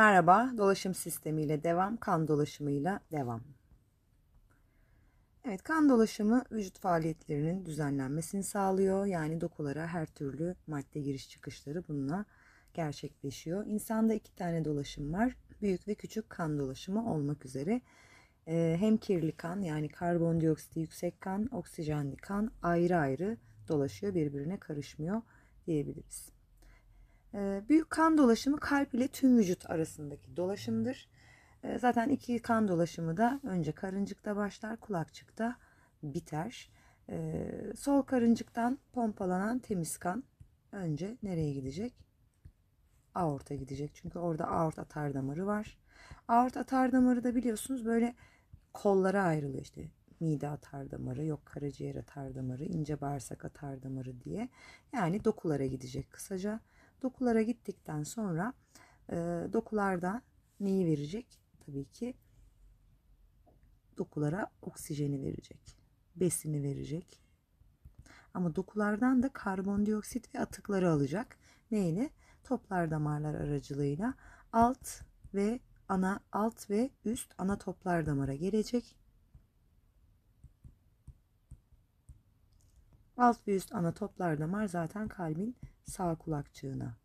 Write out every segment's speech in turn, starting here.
Merhaba, dolaşım sistemiyle devam, kan dolaşımıyla devam. Evet, kan dolaşımı vücut faaliyetlerinin düzenlenmesini sağlıyor. Yani dokulara her türlü madde giriş çıkışları bununla gerçekleşiyor. İnsanda iki tane dolaşım var. Büyük ve küçük kan dolaşımı olmak üzere. Ee, hem kirli kan yani karbondioksiti yüksek kan, oksijenli kan ayrı ayrı dolaşıyor, birbirine karışmıyor diyebiliriz. Ee, büyük kan dolaşımı kalp ile tüm vücut arasındaki dolaşımdır. Ee, zaten iki kan dolaşımı da önce karıncıkta başlar, kulakçıkta biter. Ee, sol karıncıktan pompalanan temiz kan önce nereye gidecek? Aorta gidecek. Çünkü orada aort atar damarı var. Aort atar damarı da biliyorsunuz böyle kollara ayrılıyor işte mide atar damarı, yok karaciğer atar damarı, ince bağırsak atar damarı diye. Yani dokulara gidecek kısaca. Dokulara gittikten sonra e, dokularda neyi verecek? Tabii ki dokulara oksijeni verecek, besini verecek. Ama dokulardan da karbondioksit ve atıkları alacak. Neyle? Toplar damarlar aracılığıyla alt ve ana alt ve üst ana toplar damara gelecek. Alt ve üst ana toplar damar zaten kalbin sağ kulakçığına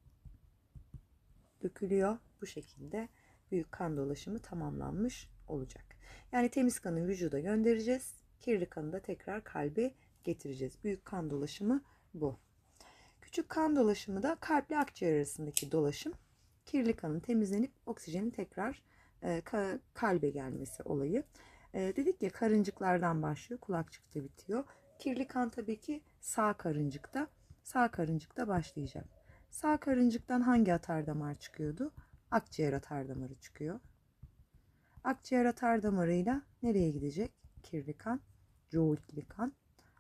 dökülüyor. Bu şekilde büyük kan dolaşımı tamamlanmış olacak. Yani temiz kanı vücuda göndereceğiz. Kirli kanı da tekrar kalbe getireceğiz. Büyük kan dolaşımı bu. Küçük kan dolaşımı da kalple akciğer arasındaki dolaşım. Kirli kanın temizlenip oksijenin tekrar e, kalbe gelmesi olayı. E, dedik ya karıncıklardan başlıyor, kulakçıkta bitiyor. Kirli kan tabii ki sağ karıncıkta, sağ karıncıkta başlayacak. Sağ karıncıktan hangi atar damar çıkıyordu? Akciğer atar damarı çıkıyor. Akciğer atar damarıyla nereye gidecek? Kirli kan, joultli kan,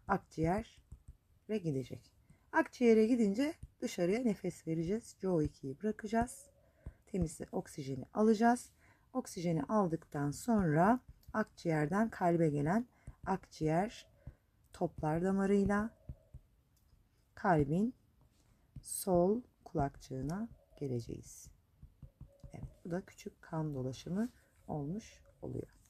akciğere gidecek. Akciğere gidince dışarıya nefes vereceğiz. CO2'yi bırakacağız. Temiz oksijeni alacağız. Oksijeni aldıktan sonra akciğerden kalbe gelen akciğer toplar damarıyla kalbin sol kulakçığına geleceğiz. Evet, bu da küçük kan dolaşımı olmuş oluyor.